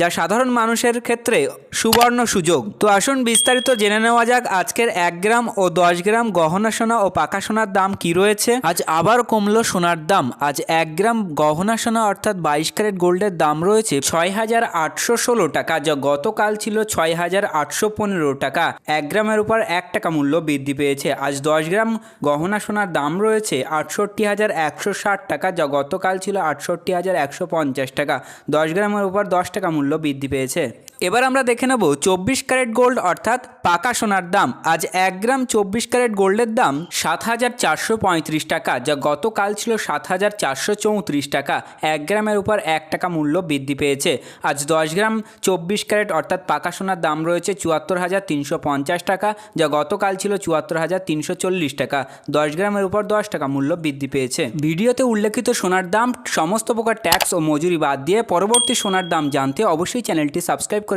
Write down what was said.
যা সাধারণ মানুষের ক্ষেত্রে সুবর্ণ সুযোগ। তো আসুন বিস্তারিত জেনে নেওয়া যাক আজকের এক গ্রাম ও দশ গ্রাম গহনা সোনা ও পাকা সোনার দাম কি রয়েছে। আজ আবার কমলো সোনার দাম। আজ এক গ্রাম গহনা সোনা অর্থাৎ বাইশ ক্যারেট গোল্ডের দাম রয়েছে ছয় হাজার আটশো ষোলো টাকা, যা গতকাল ছিল ছয় হাজার আটশো পনেরো টাকা। এক গ্রামের উপর এক টাকা মূল্য বৃদ্ধি পেয়েছে। আজ দশ গ্রাম গহনা সোনার দাম রয়েছে আটষট্টি হাজার একশো ষাট টাকা, যা গতকাল ছিল আটষট্টি হাজার একশো পঞ্চাশ টাকা। দশ গ্রামের উপর দশ টাকা মূল্য বৃদ্ধি পেয়েছে। এবার আমরা দেখে নেব চব্বিশ ক্যারেট গোল্ড অর্থাৎ পাকা সোনার দাম। আজ এক গ্রাম চব্বিশ ক্যারেট গোল্ডের দাম সাত হাজার চারশো পঁয়ত্রিশ টাকা, যা গতকাল ছিল সাত হাজার চারশো চৌত্রিশ টাকা। এক গ্রামের উপর এক টাকা মূল্য বৃদ্ধি পেয়েছে। আজ দশ গ্রাম চব্বিশ ক্যারেট অর্থাৎ পাকা সোনার দাম রয়েছে চুয়াত্তর হাজার তিনশো পঞ্চাশ টাকা, যা গতকাল ছিল চুয়াত্তর হাজার তিনশো চল্লিশ টাকা। দশ গ্রামের উপর দশ টাকা মূল্য বৃদ্ধি পেয়েছে। ভিডিওতে উল্লেখিত সোনার দাম, সমস্ত প্রকার ট্যাক্স ও মজুরি বাদ দিয়ে পরবর্তী সোনার দাম জানতে অবশ্যই চ্যানেলটি সাবস্ক্রাইব করে